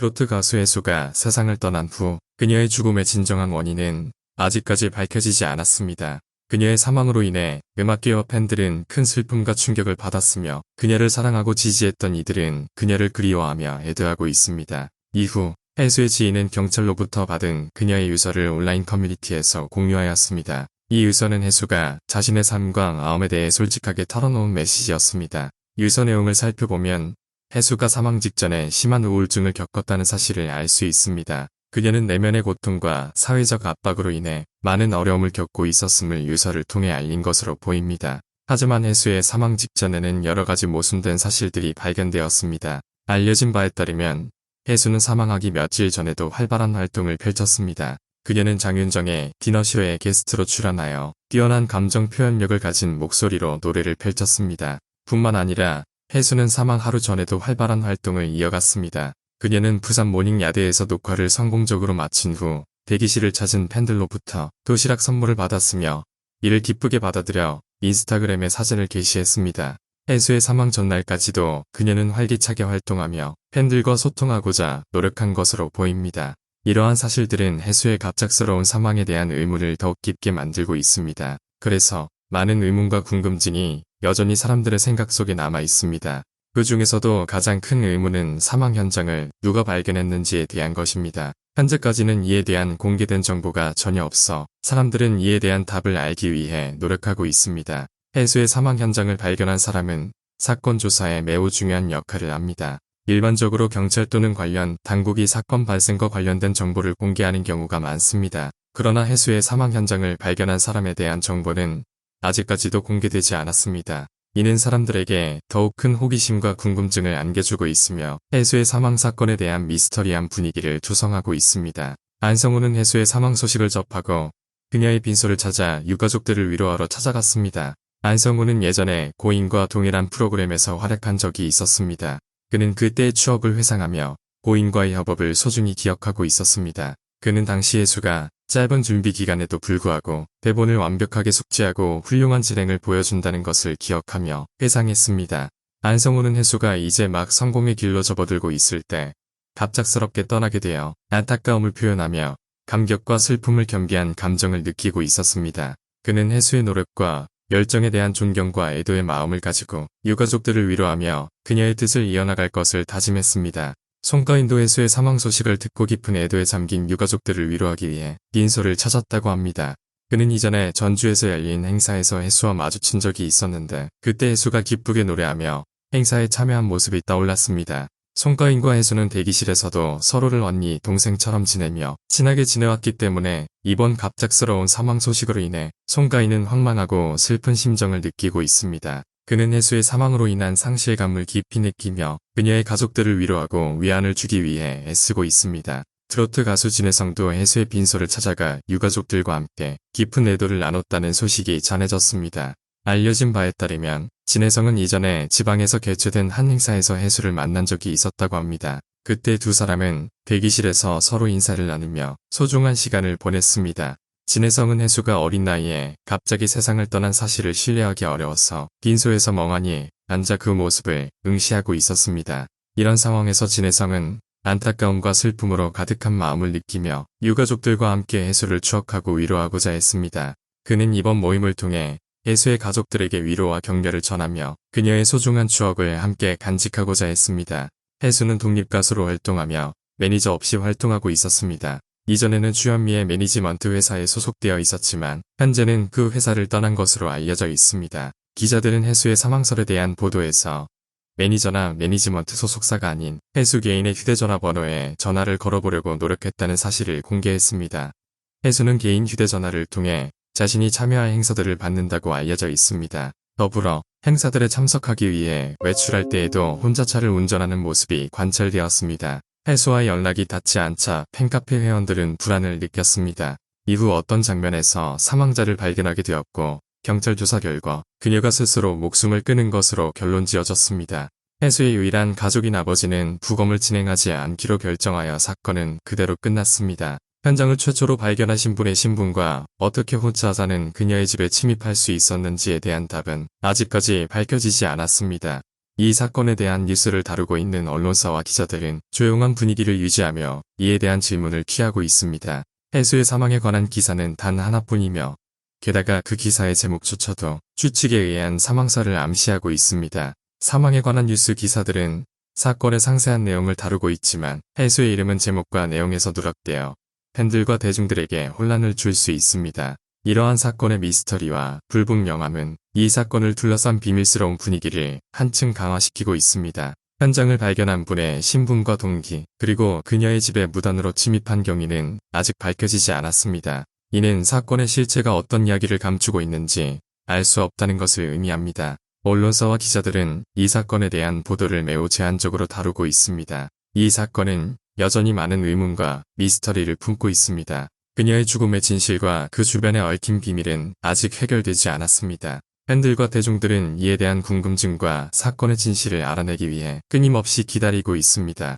트로트 가수 혜수가 세상을 떠난 후 그녀의 죽음의 진정한 원인은 아직까지 밝혀지지 않았습니다. 그녀의 사망으로 인해 음악계와 팬들은 큰 슬픔과 충격을 받았으며 그녀를 사랑하고 지지했던 이들은 그녀를 그리워하며 애도하고 있습니다. 이후 혜수의 지인은 경찰로부터 받은 그녀의 유서를 온라인 커뮤니티에서 공유하였습니다. 이 유서는 혜수가 자신의 삶과 마음에 대해 솔직하게 털어놓은 메시지였습니다. 유서 내용을 살펴보면 혜수가 사망 직전에 심한 우울증을 겪었다는 사실을 알 수 있습니다. 그녀는 내면의 고통과 사회적 압박으로 인해 많은 어려움을 겪고 있었음을 유서를 통해 알린 것으로 보입니다. 하지만 혜수의 사망 직전에는 여러 가지 모순된 사실들이 발견되었습니다. 알려진 바에 따르면 혜수는 사망하기 며칠 전에도 활발한 활동을 펼쳤습니다. 그녀는 장윤정의 디너쇼에 게스트로 출연하여 뛰어난 감정 표현력을 가진 목소리로 노래를 펼쳤습니다. 뿐만 아니라 혜수는 사망 하루 전에도 활발한 활동을 이어갔습니다. 그녀는 부산 모닝 야드에서 녹화를 성공적으로 마친 후 대기실을 찾은 팬들로부터 도시락 선물을 받았으며 이를 기쁘게 받아들여 인스타그램에 사진을 게시했습니다. 혜수의 사망 전날까지도 그녀는 활기차게 활동하며 팬들과 소통하고자 노력한 것으로 보입니다. 이러한 사실들은 혜수의 갑작스러운 사망에 대한 의문을 더욱 깊게 만들고 있습니다. 그래서 많은 의문과 궁금증이 여전히 사람들의 생각 속에 남아 있습니다. 그 중에서도 가장 큰 의문은 사망 현장을 누가 발견했는지에 대한 것입니다. 현재까지는 이에 대한 공개된 정보가 전혀 없어 사람들은 이에 대한 답을 알기 위해 노력하고 있습니다. 혜수의 사망 현장을 발견한 사람은 사건 조사에 매우 중요한 역할을 합니다. 일반적으로 경찰 또는 관련 당국이 사건 발생과 관련된 정보를 공개하는 경우가 많습니다. 그러나 혜수의 사망 현장을 발견한 사람에 대한 정보는 아직까지도 공개되지 않았습니다. 이는 사람들에게 더욱 큰 호기심과 궁금증을 안겨주고 있으며 혜수의 사망 사건에 대한 미스터리한 분위기를 조성하고 있습니다. 안성우는 혜수의 사망 소식을 접하고 그녀의 빈소를 찾아 유가족들을 위로하러 찾아갔습니다. 안성우는 예전에 고인과 동일한 프로그램에서 활약한 적이 있었습니다. 그는 그때의 추억을 회상하며 고인과의 협업을 소중히 기억하고 있었습니다. 그는 당시 혜수가 짧은 준비 기간에도 불구하고 대본을 완벽하게 숙지하고 훌륭한 진행을 보여준다는 것을 기억하며 회상했습니다. 안성우는 혜수가 이제 막 성공의 길로 접어들고 있을 때 갑작스럽게 떠나게 되어 안타까움을 표현하며 감격과 슬픔을 겸비한 감정을 느끼고 있었습니다. 그는 혜수의 노력과 열정에 대한 존경과 애도의 마음을 가지고 유가족들을 위로하며 그녀의 뜻을 이어나갈 것을 다짐했습니다. 송가 인도 혜수의 사망 소식을 듣고 깊은 애도에 잠긴 유가족들을 위로하기 위해 빈소를 찾았다고 합니다. 그는 이전에 전주에서 열린 행사에서 혜수와 마주친 적이 있었는데 그때 혜수가 기쁘게 노래하며 행사에 참여한 모습이 떠올랐습니다. 송가인과 혜수는 대기실에서도 서로를 언니, 동생처럼 지내며 친하게 지내왔기 때문에 이번 갑작스러운 사망 소식으로 인해 송가인은 황망하고 슬픈 심정을 느끼고 있습니다. 그는 혜수의 사망으로 인한 상실감을 깊이 느끼며 그녀의 가족들을 위로하고 위안을 주기 위해 애쓰고 있습니다. 트로트 가수 진혜성도 혜수의 빈소를 찾아가 유가족들과 함께 깊은 애도를 나눴다는 소식이 전해졌습니다. 알려진 바에 따르면 진혜성은 이전에 지방에서 개최된 한 행사에서 혜수를 만난 적이 있었다고 합니다. 그때 두 사람은 대기실에서 서로 인사를 나누며 소중한 시간을 보냈습니다. 진혜성은 혜수가 어린 나이에 갑자기 세상을 떠난 사실을 신뢰하기 어려워서 빈소에서 멍하니 앉아 그 모습을 응시하고 있었습니다. 이런 상황에서 진혜성은 안타까움과 슬픔으로 가득한 마음을 느끼며 유가족들과 함께 혜수를 추억하고 위로하고자 했습니다. 그는 이번 모임을 통해 혜수의 가족들에게 위로와 격려를 전하며 그녀의 소중한 추억을 함께 간직하고자 했습니다. 혜수는 독립가수로 활동하며 매니저 없이 활동하고 있었습니다. 이전에는 주현미의 매니지먼트 회사에 소속되어 있었지만 현재는 그 회사를 떠난 것으로 알려져 있습니다. 기자들은 혜수의 사망설에 대한 보도에서 매니저나 매니지먼트 소속사가 아닌 혜수 개인의 휴대전화 번호에 전화를 걸어보려고 노력했다는 사실을 공개했습니다. 혜수는 개인 휴대전화를 통해 자신이 참여할 행사들을 받는다고 알려져 있습니다. 더불어 행사들에 참석하기 위해 외출할 때에도 혼자 차를 운전하는 모습이 관찰되었습니다. 혜수와 연락이 닿지 않자 팬카페 회원들은 불안을 느꼈습니다. 이후 어떤 장면에서 사망자를 발견하게 되었고 경찰 조사 결과 그녀가 스스로 목숨을 끊은 것으로 결론 지어졌습니다. 혜수의 유일한 가족인 아버지는 부검을 진행하지 않기로 결정하여 사건은 그대로 끝났습니다. 현장을 최초로 발견하신 분의 신분과 어떻게 혼자 사는 그녀의 집에 침입할 수 있었는지에 대한 답은 아직까지 밝혀지지 않았습니다. 이 사건에 대한 뉴스를 다루고 있는 언론사와 기자들은 조용한 분위기를 유지하며 이에 대한 질문을 취하고 있습니다. 해수의 사망에 관한 기사는 단 하나뿐이며 게다가 그 기사의 제목조차도 추측에 의한 사망사를 암시하고 있습니다. 사망에 관한 뉴스 기사들은 사건의 상세한 내용을 다루고 있지만 해수의 이름은 제목과 내용에서 누락되어 팬들과 대중들에게 혼란을 줄 수 있습니다. 이러한 사건의 미스터리와 불분명함은 이 사건을 둘러싼 비밀스러운 분위기를 한층 강화시키고 있습니다. 현장을 발견한 분의 신분과 동기, 그리고 그녀의 집에 무단으로 침입한 경위는 아직 밝혀지지 않았습니다. 이는 사건의 실체가 어떤 이야기를 감추고 있는지 알 수 없다는 것을 의미합니다. 언론사와 기자들은 이 사건에 대한 보도를 매우 제한적으로 다루고 있습니다. 이 사건은 여전히 많은 의문과 미스터리를 품고 있습니다. 그녀의 죽음의 진실과 그 주변에 얽힌 비밀은 아직 해결되지 않았습니다. 팬들과 대중들은 이에 대한 궁금증과 사건의 진실을 알아내기 위해 끊임없이 기다리고 있습니다.